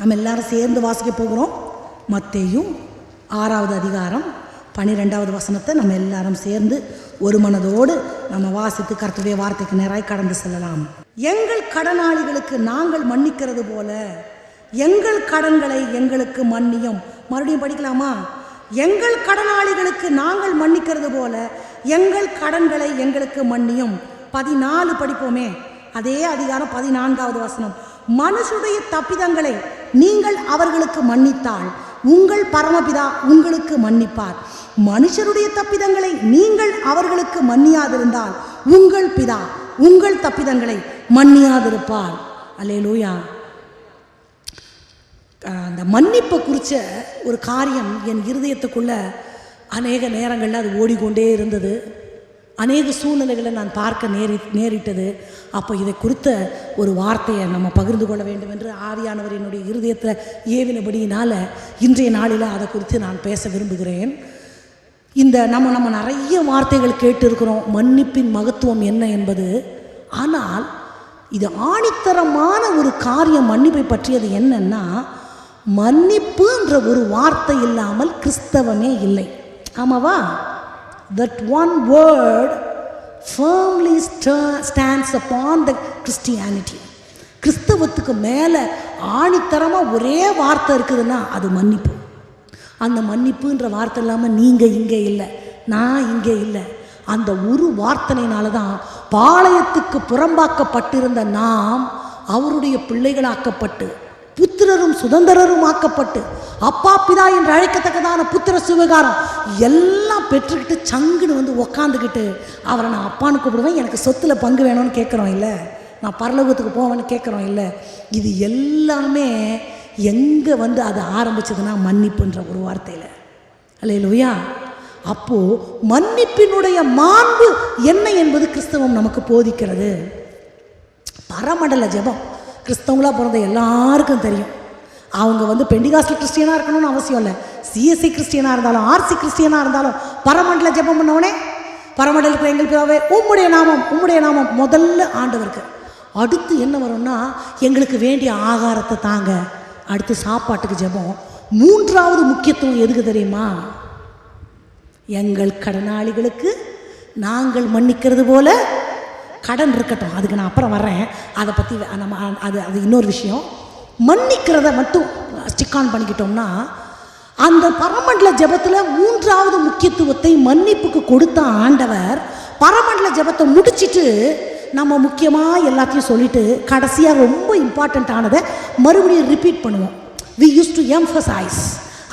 நம்ம எல்லாரும் சேர்ந்து வாசிக்க போகிறோம். மத்தையும் ஆறாவது அதிகாரம் பன்னிரெண்டாவது வசனத்தை நம்ம எல்லாரும் சேர்ந்து ஒரு மனதோடு நம்ம வாசித்து கருத்துடைய வார்த்தைக்கு நேராய் கடந்து செல்லலாம். எங்கள் கடனாளிகளுக்கு நாங்கள் மன்னிக்கிறது போல எங்கள் கடன்களை எங்களுக்கு மன்னியும். மறுபடியும் படிக்கலாமா? எங்கள் கடனாளிகளுக்கு நாங்கள் மன்னிக்கிறது போல எங்கள் கடன்களை எங்களுக்கு மன்னியும். பதினாலு படிப்போமே. அதே அதிகாரம் பதினான்காவது வசனம். மனுஷருடைய தப்பிதங்களை நீங்கள் அவர்களுக்கு மன்னித்தால் உங்கள் பரமபிதா உங்களுக்கு மன்னிப்பார். மனுஷருடைய தப்பிதங்களை நீங்கள் அவர்களுக்கு மன்னியாதிருந்தால் உங்கள் பிதா உங்கள் தப்பிதங்களை மன்னியாதிருப்பார். அல்லேலூயா. அந்த மன்னிப்பை குறித்த ஒரு காரியம் என் இருதயத்துக்குள்ள அநேக நேரங்களில் அது ஓடிக்கொண்டே இருந்தது. அநேக சூழ்நிலைகளை நான் பார்க்க நேரி நேரிட்டது. அப்போ இதை குறித்த ஒரு வார்த்தையை நம்ம பகிர்ந்து கொள்ள வேண்டும் என்று ஆவியானவர் என்னுடைய இருதயத்தை ஏவினபடியினால் இன்றைய நாளில் அதை குறித்து நான் பேச விரும்புகிறேன். இந்த நம்ம நம்ம நிறைய வார்த்தைகள் கேட்டிருக்கிறோம். மன்னிப்பின் மகத்துவம் என்ன என்பது. ஆனால் இது ஆணித்தரமான ஒரு காரியம் மன்னிப்பை பற்றியது என்னன்னா மன்னிப்புன்ற ஒரு வார்த்தை இல்லாமல் கிறிஸ்தவமே இல்லை. ஆமாவா? That one word firmly sta- stands upon the Christianity. கிறிஸ்தவத்துக்கு மேலே ஆணித்தரமாக ஒரே வார்த்தை இருக்குதுன்னா அது மன்னிப்பு. அந்த மன்னிப்புன்ற வார்த்தை இல்லாமல் நீங்கள் இங்கே இல்லை நான் இங்கே இல்லை. அந்த ஒரு வார்த்தனையினால தான் பாளையத்துக்கு புறம்பாக்கப்பட்டிருந்த நாம் அவருடைய பிள்ளைகளாக்கப்பட்டு புத்திரரும் சுதந்திரரும் ஆக்கப்பட்டு அப்பா பிதா என்று அழைக்கத்தக்கதான புத்திர சுவகாரம் எல்லாம் பெற்றுக்கிட்டு சங்குன்னு வந்து உக்காந்துக்கிட்டு அவரை நான் அப்பான்னு கூப்பிடுவேன். எனக்கு சொத்தில் பங்கு வேணும்னு கேட்குறோம் இல்லை. நான் பரலோகத்துக்கு போவேன்னு கேட்குறோம் இல்லை. இது எல்லாமே எங்கே வந்து அது ஆரம்பிச்சதுன்னா மன்னிப்புன்ற ஒரு வார்த்தையில். அல்லையிலுயா அப்போது மன்னிப்பினுடைய மாண்பு என்ன என்பது கிறிஸ்தவம் நமக்கு போதிக்கிறது. பரமண்டல ஜெபம். கிறிஸ்தவங்களாக பிறந்த எல்லாருக்கும் தெரியும். அவங்க வந்து பெண்டிகாஸ்டல் கிறிஸ்டியனாக இருக்கணும்னு அவசியம் இல்லை. சிஎஸ்சி கிறிஸ்டியனாக இருந்தாலும் ஆர்சி கிறிஸ்டியனாக இருந்தாலும் பரமண்டல ஜெபம் பண்ணவனே. பரமண்டலுக்கு எங்கள் பிதாவே உம்முடைய நாமம் உம்முடைய நாமம் முதல்ல ஆண்டவருக்கு. அடுத்து என்ன வரும்னா எங்களுக்கு வேண்டிய ஆகாரத்தை தாங்க. அடுத்து சாப்பாட்டுக்கு ஜெபம். மூன்றாவது முக்கியத்துவம் எதுக்கு தெரியுமா? எங்கள் கடனாளிகளுக்கு நாங்கள் மன்னிக்கிறது போல கடன் இருக்கட்டும் அதுக்கு நான் அப்புறம் வர்றேன். அதை பற்றி நம்ம அது அது இன்னொரு விஷயம். மன்னிக்கிறத மட்டும் ஸ்டிக் ஆன் பண்ணிக்கிட்டோம்னா அந்த பரமண்டல ஜெபத்தில் மூன்றாவது முக்கியத்துவத்தை மன்னிப்புக்கு கொடுத்த ஆண்டவர் பரமண்டல ஜெபத்தை முடிச்சுட்டு நம்ம முக்கியமாக எல்லாத்தையும் சொல்லிட்டு கடைசியாக ரொம்ப இம்பார்ட்டண்ட் ஆனதை மறுபடியும் ரிப்பீட் பண்ணுவோம். வி யூஸ் டு எம்ஃபசைஸ்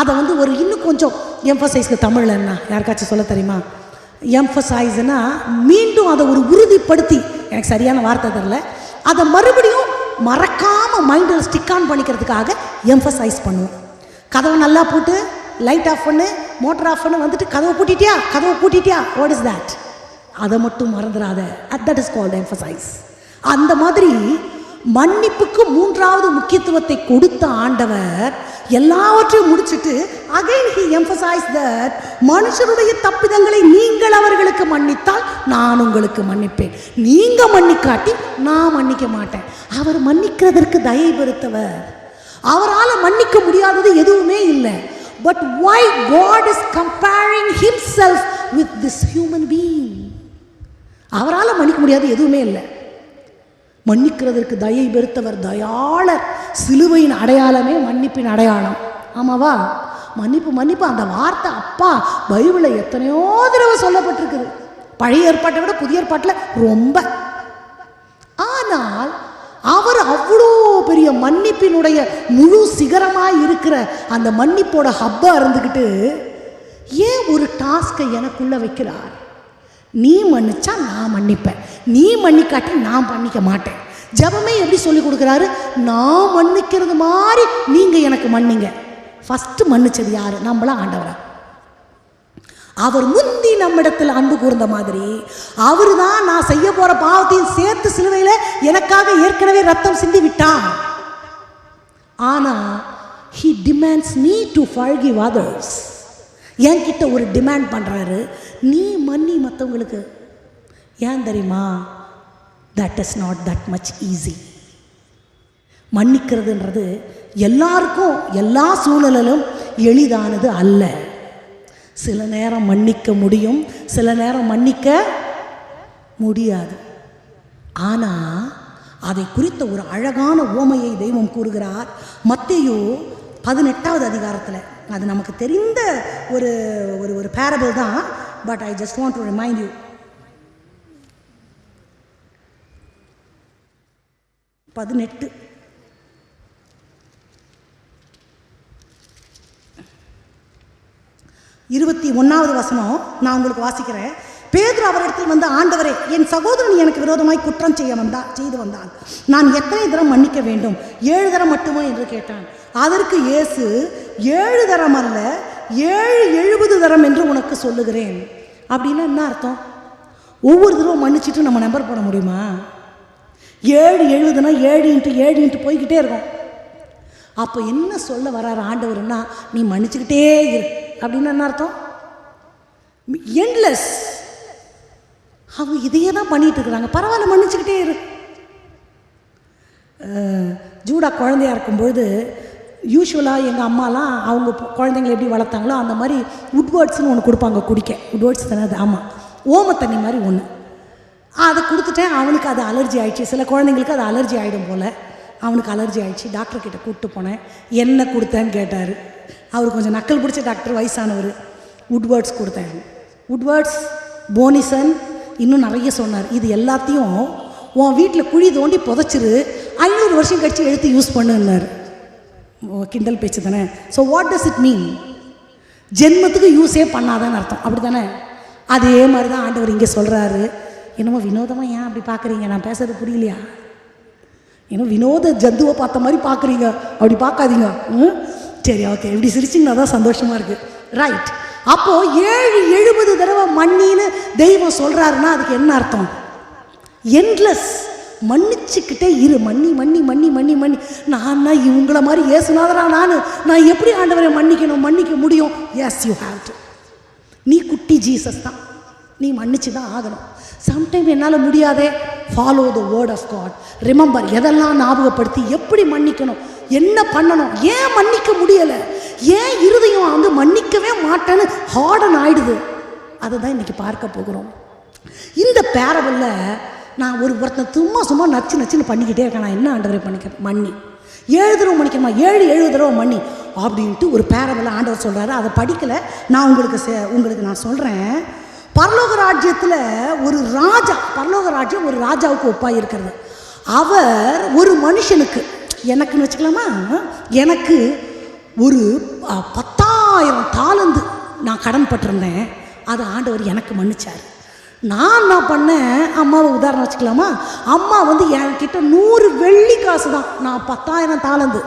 அதை வந்து ஒரு இன்னும் கொஞ்சம் எம்ஃபசைஸ்க்கு தமிழில் என்ன? யாருக்காச்சும் சொல்ல தெரியுமா? எம்ஃபசைஸ்னா மீண்டும் அதை ஒரு உறுதிப்படுத்தி எனக்கு சரியான வார்த்தை தெரில அதை மறுபடியும் மறக்காமல் மைண்டில் ஸ்டிக் ஆன் பண்ணிக்கிறதுக்காக எம்ஃபசைஸ் பண்ணுவோம். கதவை நல்லா போட்டு லைட் ஆஃப் பண்ணு மோட்டர் ஆஃப் பண்ணு வந்துட்டு கதவை பூட்டிட்டியா? கதவை பூட்டிட்டியா? வாட் இஸ் தட் அதை மட்டும் மறந்துடாத at that is called emphasize அந்த மாதிரி மன்னிப்புக்கு மூன்றாவது முக்கியத்துவத்தை கொடுத்த ஆண்டவர் எல்லாவற்றையும் முடிச்சிட்டு அகைன் ஹி எம்பசைஸ் தட் மனுஷருடைய தப்பிதங்களை நீங்கள் அவர்களுக்கு மன்னித்தால் நான் உங்களுக்கு மன்னிப்பேன். நீங்க மன்னிக்காட்டி நான் மன்னிக்க மாட்டேன். அவர் மன்னிக்கிறதற்கு தயை பெருத்தவர் அவரால் மன்னிக்க முடியாதது எதுவுமே இல்லை. But why is comparing himself with this human being? அவரால் மன்னிக்க முடியாது எதுவுமே இல்லை. மன்னிக்கிறதற்கு தயை பெருத்தவர் தயாளர். சிலுவையின் அடையாளமே மன்னிப்பின் அடையாளம். ஆமாவா? மன்னிப்பு மன்னிப்பு. அந்த வார்த்தை அப்பா பைபிளில் எத்தனையோ தடவை சொல்லப்பட்டிருக்குது. பழைய ஏற்பாட்டை விட புதிய ஏற்பாட்டில் ரொம்ப. ஆனால் அவர் அவ்வளோ பெரிய மன்னிப்பினுடைய முழு சிகரமாக இருக்கிற அந்த மன்னிப்போட ஹப்பாக இருந்துக்கிட்டு ஏன் ஒரு டாஸ்கை எனக்குள்ளே வைக்கிறார்? நீ மன்னிச்சா நான் மன்னிப்பேன். நீ மன்னிக்காட்டி நான் மன்னிக்க மாட்டேன். ஜபமே எப்படி சொல்லி கொடுக்குறாரு? நான் மன்னிக்கிறது மாதிரி நீங்கள் எனக்கு மன்னிங்க. ஃபஸ்ட்டு மன்னிச்சது யாரு? நம்மளாம் ஆண்டவரை. அவர் முந்தி நம்மிடத்தில் அன்பு கூர்ந்த மாதிரி அவர் தான் நான் செய்ய போகிற பாவத்தையும் சேர்த்து சிலுவையில் எனக்காக ஏற்கனவே ரத்தம் சிந்தி விட்டான். ஆனால் he demands me to forgive others. என்கிட்ட ஒரு டிமாண்ட் பண்ணுறாரு நீ மன்னி மற்றவங்களுக்கு ஏன் தெரியுமா? That is not that much easy மன்னிக்கிறதுன்றது எல்லாருக்கும் எல்லா சூழலிலும் எளிதானது அல்ல. சில நேரம் மன்னிக்க முடியும் சில நேரம் மன்னிக்க முடியாது. ஆனால் அதை குறித்த ஒரு அழகான ஓமையை தெய்வம் கூறுகிறார். மத்தியோ பதினெட்டாவது அதிகாரத்தில். அது நமக்கு தெரிந்த ஒரு ஒரு ஒரு பேரபிள் தான். But I just want to remind you பதினெட்டு. இருபத்தி ஒன்றாவது வசனம் நான் உங்களுக்கு வாசிக்கிறேன். பேதுரு அவரிடத்தில் வந்து ஆண்டவரே என் சகோதரன் எனக்கு விரோதமாய் குற்றம் செய்ய வந்தா செய்து வந்தான். நான் எத்தனை தரம் மன்னிக்க வேண்டும்? ஏழு தரம் மட்டுமா? என்று கேட்டான். அதற்கு இயேசு ஏழு தரம் அல்ல ஏழு எழுபது தரம் என்று உனக்கு சொல்லுகிறேன். அப்படின்னா என்ன அர்த்தம்? ஒவ்வொரு தடவை மன்னிச்சிட்டு நம்ம நம்பர் போட முடியுமா? ஏழு எழுதுன்னா ஏழு இன்ட்டு ஏழு இன்ட்டு போய்கிட்டே இருக்கும். அப்போ என்ன சொல்ல வராரு ஆண்டவர்னா நீ மன்னிச்சுக்கிட்டே இரு. அப்படின்னு என்ன அர்த்தம்? எண்ட்லெஸ் அவங்க இதையே தான் பண்ணிட்டு இருக்கிறாங்க. பரவாயில்ல மன்னிச்சுக்கிட்டே இரு. ஜூடா குழந்தையா இருக்கும்பொழுது யூஸ்வலாக எங்கள் அம்மாலாம் அவங்க குழந்தைங்க குழந்தைங்களை எப்படி வளர்த்தாங்களோ அந்த மாதிரி உட்வேர்ட்ஸ்னு ஒன்று கொடுப்பாங்க குடிக்க. உட்வேர்ட்ஸ் தானே அது? ஆமாம் ஓம தண்ணி மாதிரி ஒன்று அதை கொடுத்துட்டேன். அவனுக்கு அது அலர்ஜி ஆயிடுச்சு. சில குழந்தைங்களுக்கு அது அலர்ஜி ஆகிடும் போல். அவனுக்கு அலர்ஜி ஆயிடுச்சு. டாக்டர் கிட்ட கூப்பிட்டு போனேன். என்ன கொடுத்தேன்னு கேட்டார். அவர் கொஞ்சம் நக்கல் பிடிச்ச டாக்டர் வயசானவர். உட்வேர்ட்ஸ் கொடுத்தேன். உட்வேர்ட்ஸ் போனிசன் இன்னும் நிறைய சொன்னார். இது எல்லாத்தையும் உன் வீட்டில் குழி தோண்டி புதைச்சிரு. ஐநூறு வருஷம் கழிச்சு எடுத்து யூஸ் பண்ணுன்னார். கிண்டல் பேச்சு தானே? So what does it mean ஜென்மத்துக்கு யூஸே பண்ணாதான்னு அர்த்தம். அப்படி தானே அதே மாதிரி தான் ஆண்டவர் இங்கே சொல்கிறாரு என்னமோ வினோதமாக ஏன் அப்படி பார்க்குறீங்க? நான் பேசுறது புரியலையா? ஏன்னா வினோத ஜந்துவை பார்த்த மாதிரி பார்க்குறீங்க. அப்படி பார்க்காதீங்க. ம்? சரி ஓகே இப்படி சிரிச்சிங்கன்னா தான் சந்தோஷமாக இருக்குது ரைட் அப்போது ஏழு எழுபது தடவை மன்னின்னு தெய்வம் சொல்கிறாருன்னா அதுக்கு என்ன அர்த்தம்? என்லெஸ் மன்னிச்சுக்கிட்டே இரு. மன்னி மன்னி மன்னி மன்னி மன்னி. நான் இவங்கள மாதிரி ஏசுனாதரா நான்? நான் எப்படி ஆண்டவரை மன்னிக்கணும் மன்னிக்க முடியும்? எஸ் யூ ஹாவ் டு நீ குட்டி ஜீசஸ் தான். நீ மன்னிச்சு தான் ஆகணும். சம்டைம் என்னால் முடியாதே. Follow the word of God remember எதெல்லாம் ஞாபகப்படுத்தி எப்படி மன்னிக்கணும்? என்ன பண்ணணும்? ஏன் மன்னிக்க முடியலை? ஏன் இருதயம் வந்து மன்னிக்கவே மாட்டேன்னு ஹார்டன் ஆயிடுது. அதை தான் இன்னைக்கு பார்க்க போகிறோம். இந்த பேரவில் நான் ஒரு ஒருத்தன் சும்மா சும்மா நச்சு நச்சுன்னு பண்ணிக்கிட்டே இருக்கேன். நான் என்ன ஆண்டவரை பண்ணிக்கிறேன் மன்னி. ஏழு தடவை மன்னிக்கணுமா? ஏழு ஏழு தடவை மன்னி அப்படின்ட்டு ஒரு பேரவில் ஆண்டவர் சொல்கிறாரு அதை படிக்கலை. நான் உங்களுக்கு செ- உங்களுக்கு நான் சொல்கிறேன் பரலோக ராஜ்யத்தில் ஒரு ராஜா பரலோக ராஜ்யம் ஒரு ராஜாவுக்கு ஒப்பாக இருக்கிறது அவர் ஒரு மனுஷனுக்கு எனக்குன்னு வச்சுக்கலாமா? எனக்கு ஒரு பத்தாயிரம் தாளந்து நான் கடன் பட்டிருந்தேன். அதை ஆண்டவர் எனக்கு மன்னிச்சார். நான் என்ன பண்ணேன்? அம்மாவை உதாரணம் வச்சுக்கலாமா? அம்மா வந்து என்கிட்ட நூறு வெள்ளி காசு தான் நான் பத்தாயிரம் தாளந்து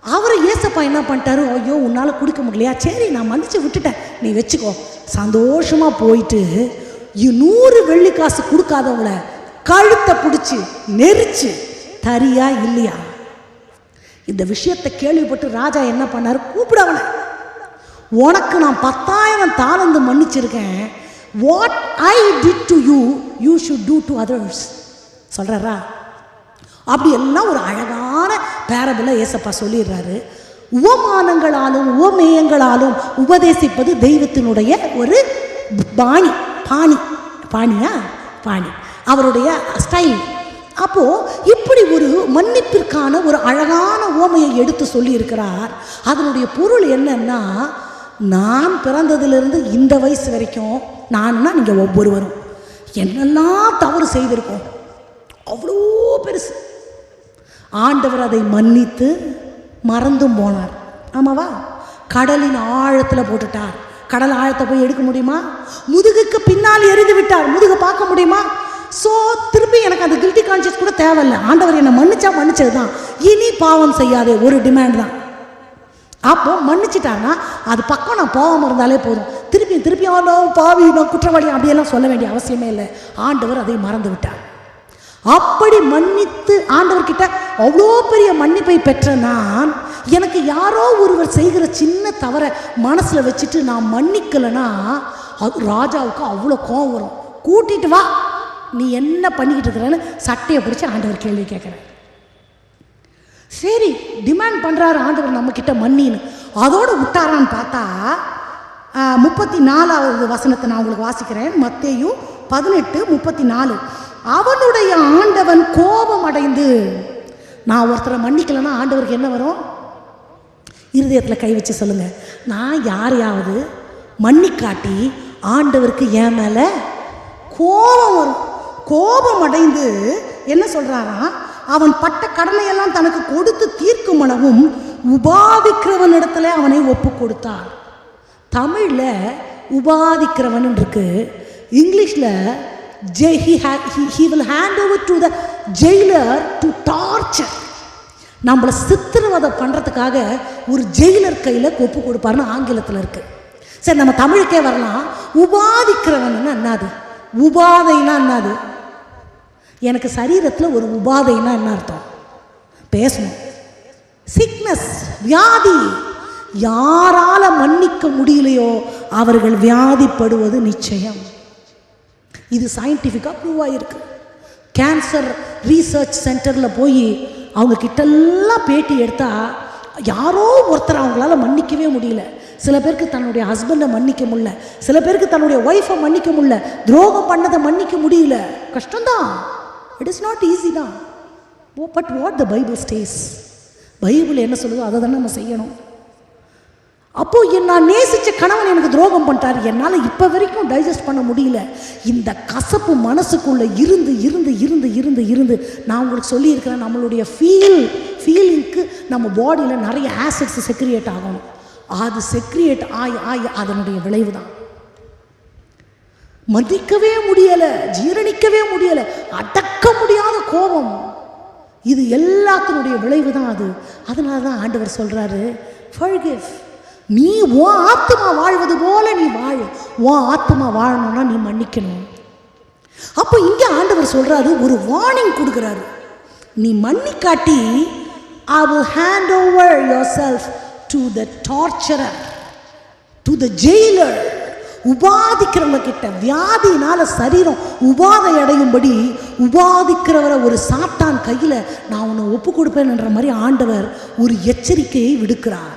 அவர் ஏசப்பா என்ன பண்ணிட்டாரு? ஐயோ உன்னால் கொடுக்க முடியலையா? சரி நான் மன்னிச்சு விட்டுட்டேன். நீ வச்சுக்கோ. சந்தோஷமாக போயிட்டு இ- நூறு வெள்ளி காசு கொடுக்காதவங்கள கழுத்தை பிடிச்சி நெரிச்சு தரியா இல்லையா? இந்த விஷயத்தை கேள்விப்பட்டு ராஜா என்ன பண்ணார்? கூப்பிடவன உனக்கு நான் பத்தாயிரம் தாளந்து மன்னிச்சிருக்கேன். What I did to you you should do to others சொல்கிறாரா அப்படி எல்லாம் ஒரு அழகான பேரபிள ஏசப்பா சொல்லிடுறாரு. உவமானங்களாலும் உவமேயங்களாலும் உபதேசிப்பது தெய்வத்தினுடைய ஒரு பாணி பாணி பாணியா? பாணி. அவருடைய ஸ்டைல் அப்போது இப்படி ஒரு மன்னிப்பிற்கான ஒரு அழகான ஓமையை எடுத்து சொல்லியிருக்கிறார். அதனுடைய பொருள் என்னன்னா நான் பிறந்ததுலேருந்து இந்த வயசு வரைக்கும் நான்னா நீங்கள் ஒவ்வொருவரும். என்னெல்லாம் தவறு செய்திருக்கோம். அவ்வளோ பெருசு. ஆண்டவர் அதை மன்னித்து மறந்தும் போனார். ஆமாவா? கடலின் ஆழத்தில் போட்டுட்டார். கடல் ஆழத்தை போய் எடுக்க முடியுமா? முதுகுக்கு பின்னால் எரிந்து விட்டார். முதுகு பார்க்க முடியுமா? ஸோ திருப்பி எனக்கு அந்த கில்ட்டி கான்சியஸ் கூட தேவையில்லை. ஆண்டவர் என்னை மன்னிச்சா மன்னிச்சது தான் இனி பாவம் செய்யாதே ஒரு டிமாண்ட் தான். அப்போ மன்னிச்சிட்டாங்கன்னா அது பக்கம் நான் பாவம் இருந்தாலே போதும். திருப்பி திருப்பி ஆனோ பாவி நான் குற்றவாளி அப்படியெல்லாம் சொல்ல வேண்டிய அவசியமே இல்லை. ஆண்டவர் அதை மறந்து விட்டார். அப்படி மன்னித்து ஆண்டவர்கிட்ட அவ்வளோ பெரிய மன்னிப்பை பெற்ற நான் எனக்கு யாரோ ஒருவர் செய்கிற சின்ன தவறை மனசில் வச்சுட்டு நான் மன்னிக்கலைன்னா அது ராஜாவுக்கு அவ்வளோ கோவம் வரும். கூட்டிட்டு வா. நீ என்ன பண்ணிக்கிட்டு இருக்கிறன்னு சட்டையை பிடிச்சி ஆண்டவர் கேள்வி கேட்குறேன் சரி டிமாண்ட் பண்ணுறாரு ஆண்டவர் நம்மக்கிட்ட மன்னின்னு. அதோடு விட்டாரான்னு பார்த்தா முப்பத்தி நாலாவது வசனத்தை நான் உங்களுக்கு வாசிக்கிறேன். மத்தேயும் பதினெட்டு முப்பத்தி நாலு. அவனுடைய ஆண்டவன் கோபம் அடைந்து நான் ஒருத்தரை மன்னிக்கலைன்னா ஆண்டவருக்கு என்ன வரும்? இருதயத்தில் கை வச்சு சொல்லுங்க. நான் யாரையாவது மன்னிக்காட்டி ஆண்டவருக்கு ஏன் மேலே கோபம் வரும். கோபம் அடைந்து என்ன சொல்றாராம் அவன் பட்ட கடனையெல்லாம் தனக்கு கொடுத்து தீர்க்கும் அளவும் உபாதிக்கிறவன் இடத்துல அவனை ஒப்பு கொடுத்தான் தமிழில் உபாதிக்கிறவன் இருக்கு. இங்கிலீஷில் Jai he he will hand over to the jailer to torture நம்மளை சித்திரவதை பண்ணுறதுக்காக ஒரு ஜெயிலர் கையில் கொப்பு கொடுப்பாருன்னு ஆங்கிலத்தில் இருக்கு. சரி நம்ம தமிழுக்கே வரலாம். உபாதிக்கிறவன் என்னது உபாதைனா என்னது எனக்கு சரீரத்தில் ஒரு உபாதைனா என்ன அர்த்தம்? பேசணும். சிக்னஸ் வியாதி. யாரால மன்னிக்க முடியலையோ அவர்கள் வியாதிப்படுவது நிச்சயம். இது சயின்டிஃபிக்காக ப்ரூவ் ஆகிருக்கு கேன்சர் ரீசர்ச் சென்டரில் போய் அவங்க கிட்டெல்லாம் பேட்டி எடுத்தால் யாரோ ஒருத்தர் அவங்களால மன்னிக்கவே முடியல. சில பேருக்கு தன்னுடைய ஹஸ்பண்டை மன்னிக்க முடியல. சில பேருக்கு தன்னுடைய ஒய்ஃபை மன்னிக்க முடியல. துரோகம் பண்ணதை மன்னிக்க முடியல. கஷ்டம்தான். இட் இஸ் நாட் ஈஸி தான். பட் வாட் த பைபிள் ஸ்டேஸ் பைபிள் என்ன சொல்லுதோ அதை தானே நம்ம செய்யணும். அப்போ என் நான் நேசிச்ச கணவன் எனக்கு துரோகம் பண்ணிட்டார் என்னால் இப்போ வரைக்கும் டைஜஸ்ட் பண்ண முடியல. இந்த கசப்பு மனசுக்குள்ளே இருந்து இருந்து இருந்து இருந்து இருந்து நான் உங்களுக்கு சொல்லியிருக்கிறேன் நம்மளுடைய ஃபீல் ஃபீலிங்க்கு நம்ம பாடியில் நிறைய ஆசிட்ஸ் செக்ரியேட் ஆகணும். அது செக்ரியேட் ஆகி ஆகி அதனுடைய விளைவு தான். மதிக்கவே முடியலை ஜீரணிக்கவே முடியலை அடக்க முடியாத கோபம். இது எல்லாத்தினுடைய விளைவு தான் அது. அதனால தான் ஆண்டவர் சொல்கிறாரு forgive. நீ உன் ஆத்மா வாழ்வது போல நீ வாழு. உன் ஆத்மா வாழணும்னா நீ மன்னிக்கணும். அப்போ இங்கே ஆண்டவர் சொல்கிறாரு ஒரு வார்னிங் கொடுக்குறாரு. நீ மன்னிக்காட்டி I will hand over yourself to the torturer to the jailer உபாதிக்கிறவங்க கிட்ட வியாதினால சரீரம் உபாதை அடையும்படி உபாதிக்கிறவரை ஒரு சாத்தான் கையில் நான் உன்னை ஒப்பு கொடுப்பேன்ன்ற மாதிரி ஆண்டவர் ஒரு எச்சரிக்கையை விடுக்கிறார்.